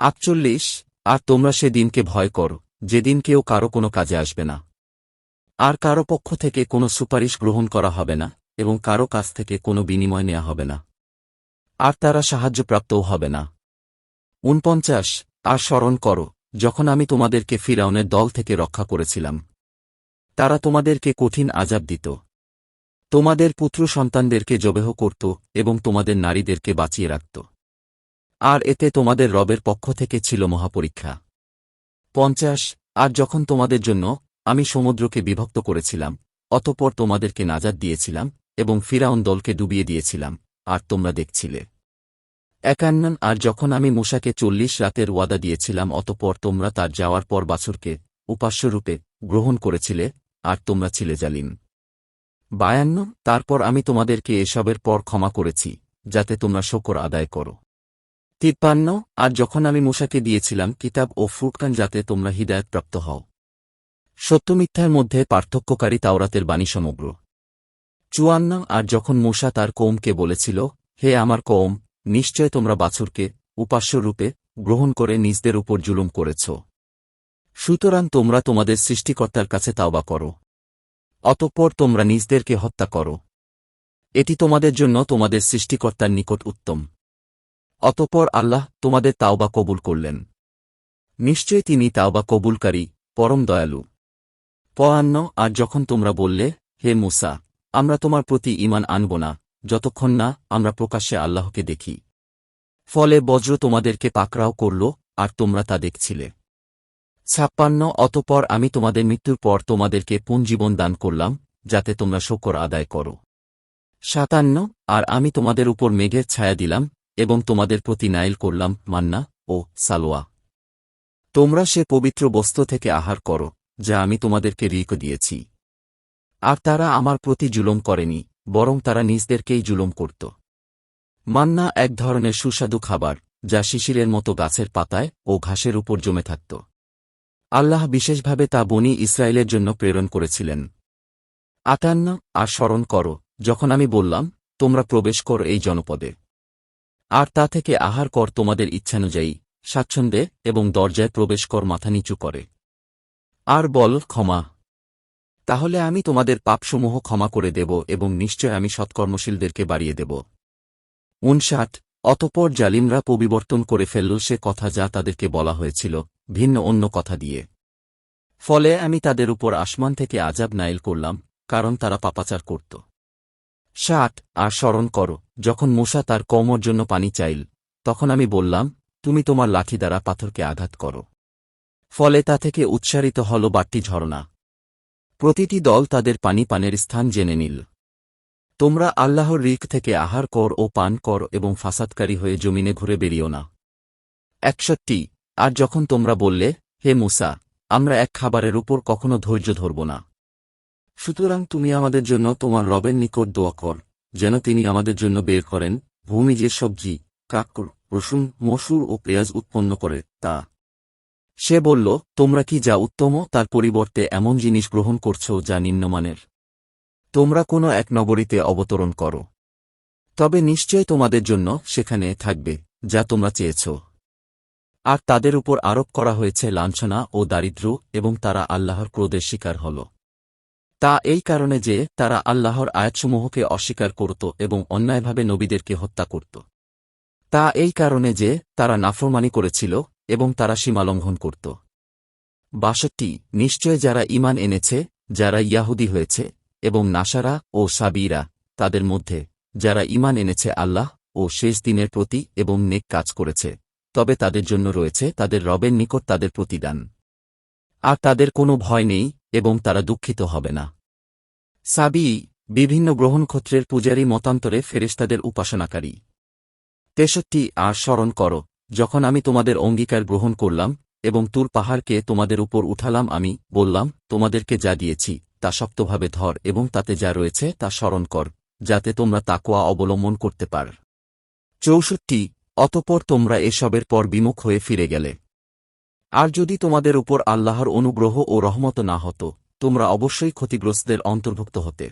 আটচল্লিশ, আর তোমরা সে দিনকে ভয় কর, যেদিন কেউ কারও কোনো কাজে আসবে না। আর কারও পক্ষ থেকে কোনো সুপারিশ গ্রহণ করা হবে না, এবং কারও কাছ থেকে কোনো বিনিময় নেওয়া হবে না। আর তারা সাহায্যপ্রাপ্তও হবে না। উনপঞ্চাশ, আর স্মরণ করো, যখন আমি তোমাদেরকে ফিরাউনের দল থেকে রক্ষা করেছিলাম, তারা তোমাদেরকে কঠিন আজাব দিত। তোমাদের পুত্র সন্তানদেরকে জবেহ করত, এবং তোমাদের নারীদেরকে বাঁচিয়ে রাখত। আর এতে তোমাদের রবের পক্ষ থেকে ছিল মহাপরীক্ষা। পঞ্চাশ, আর যখন তোমাদের জন্য আমি সমুদ্রকে বিভক্ত করেছিলাম, অতপর তোমাদেরকে নাজাদ দিয়েছিলাম এবং ফিরাউন দলকে ডুবিয়ে দিয়েছিলাম, আর তোমরা দেখছিলে। একান্ন, আর যখন আমি মূষাকে চল্লিশ রাতের ওয়াদা দিয়েছিলাম, অতপর তোমরা তার যাওয়ার পর বাছুরকে উপাস্যরূপে গ্রহণ করেছিলে, আর তোমরা ছিলে জালিম। বায়ান্ন, তারপর আমি তোমাদেরকে এসবের পর ক্ষমা করেছি, যাতে তোমরা শকর আদায় করো। তিপ্পান্ন, আর যখন আমি মূষাকে দিয়েছিলাম, কিতাব ও ফুটকান যাতে তোমরা হৃদায়তপ্রাপ্ত হও। সত্যমিথ্যার মধ্যে পার্থক্যকারী তাওরাতের বাণী সমগ্র। চুয়ান্ন, আর যখন মূষা তার কৌমকে বলেছিল, হে আমার কৌম নিশ্চয় তোমরা বাছুরকে উপাস্যরূপে গ্রহণ করে নিজদের উপর জুলুম করেছ। সুতরাং তোমরা তোমাদের সৃষ্টিকর্তার কাছে তাওবা করো। অতঃপর তোমরা নিজদেরকে হত্যা করো। এটি তোমাদের জন্য তোমাদের সৃষ্টিকর্তার নিকট উত্তম। অতঃপর আল্লাহ তোমাদের তাওবা কবুল করলেন। নিশ্চয় তিনি তাওবা কবুলকারী, পরম দয়ালু। পয়ান্ন, আর যখন তোমরা বললে, হে মুসা, আমরা তোমার প্রতি ইমান আনব না, যতক্ষণ না আমরা প্রকাশ্যে আল্লাহকে দেখি। ফলে বজ্র তোমাদেরকে পাকড়াও করল, আর তোমরা তা দেখছিলে। ছাপ্পান্ন, অতপর আমি তোমাদের মৃত্যুর পর তোমাদেরকে পুনজীবন দান করলাম, যাতে তোমরা শকর আদায় করো। সাতান্ন, আর আমি তোমাদের উপর মেঘের ছায়া দিলাম এবং তোমাদের প্রতি নাইল করলাম মান্না ও সালোয়া। তোমরা সে পবিত্র বস্ত্র থেকে আহার করো, যা আমি তোমাদেরকে রিক দিয়েছি। আর তারা আমার প্রতি জুলম করেনি, বরং তারা নিজদেরকেই জুলম করত। মান্না এক ধরনের সুস্বাদু খাবার, যা শিশিরের মতো গাছের পাতায় ও ঘাসের উপর জমে থাকত। আল্লাহ বিশেষভাবে তা বনি ইসরায়েলের জন্য প্রেরণ করেছিলেন। আটান্ন আর স্মরণ করো, যখন আমি বললাম, তোমরা প্রবেশ কর এই জনপদে। আর তা থেকে আহার কর তোমাদের ইচ্ছানুযায়ী, স্বাচ্ছন্দ্যে এবং দরজায় প্রবেশ কর, মাথা নিচু করে। আর বল, ক্ষমা। তাহলে আমি তোমাদের পাপসমূহ ক্ষমা করে দেব এবং নিশ্চয় আমি সৎকর্মশীলদেরকে বাড়িয়ে দেব। উনষাট, অতপর জালিমরা পরিবর্তন করে ফেলল সে কথা যা তাদেরকে বলা হয়েছিল, ভিন্ন অন্য কথা দিয়ে। ফলে আমি তাদের উপর আসমান থেকে আজাব নাইল করলাম, কারণ তারা পাপাচার করত। ষাট আর স্মরণ করো, যখন মূষা তার কমর জন্য পানি চাইল, তখন আমি বললাম, তুমি তোমার লাঠি দ্বারা পাথরকে আঘাত করো। ফলে তা থেকে উচ্চারিত হল বাট্টি ঝরনা। প্রতিটি দল তাদের পানি পানের স্থান জেনে নিল। তোমরা আল্লাহর রিক থেকে আহার কর ও পান কর এবং ফাসাদকারী হয়ে জমিনে ঘুরে বেরিও না। একষট্টি, আর যখন তোমরা বললে, হে মুসা, আমরা এক খাবারের উপর কখনো ধৈর্য ধরব না। সুতরাং তুমি আমাদের জন্য তোমার রবের নিকট দোয়া কর, যেন তিনি আমাদের জন্য বের করেন, ভূমি যে সবজি কাকর, রসুন, মসুর ও পেঁয়াজ উৎপন্ন করে, তা। সে বলল, তোমরা কি যা উত্তম, তার পরিবর্তে এমন জিনিস গ্রহণ করছ যা নিম্নমানের? তোমরা কোনো এক নগরীতে অবতরণ করো। তবে নিশ্চয় তোমাদের জন্য সেখানে থাকবে, যা তোমরা চেয়েছ। আর তাদের উপর আরোপ করা হয়েছে লাঞ্ছনা ও দারিদ্র এবং তারা আল্লাহর ক্রোধের শিকার হল। তা এই কারণে যে, তারা আল্লাহর আয়াতসমূহকে অস্বীকার করত এবং অন্যায়ভাবে নবীদেরকে হত্যা করত। তা এই কারণে যে, তারা নাফরমানি করেছিল এবং তারা সীমালঙ্ঘন করত। বাষট্টি, নিশ্চয় যারা ইমান এনেছে, যারা ইয়াহুদি হয়েছে এবং নাসারা ও সাবিরা, তাদের মধ্যে যারা ইমান এনেছে আল্লাহ ও শেষ দিনের প্রতি এবং নেক কাজ করেছে, তবে তাদের জন্য রয়েছে তাদের রবের নিকট তাদের প্রতিদান। আর তাদের কোনো ভয় নেই এবং তারা দুঃখিত হবে না। সাবি বিভিন্ন গ্রহণক্ষত্রের পূজারী মতান্তরে ফেরেস্তাদের উপাসনাকারী। তেষট্টি, আর স্মরণ কর, যখন আমি তোমাদের অঙ্গীকার গ্রহণ করলাম এবং তুর পাহাড়কে তোমাদের উপর উঠালাম আমি বললাম, তোমাদেরকে যা দিয়েছি, তা শক্তভাবে ধর এবং তাতে যা রয়েছে তা স্মরণ কর, যাতে তোমরা তাকোয়া অবলম্বন করতে পার। চৌষট্টি, অতপর তোমরা এসবের পর বিমুখ হয়ে ফিরে গেলে। আর যদি তোমাদের উপর আল্লাহর অনুগ্রহ ও রহমত না হতো, তোমরা অবশ্যই ক্ষতিগ্রস্তদের অন্তর্ভুক্ত হতে।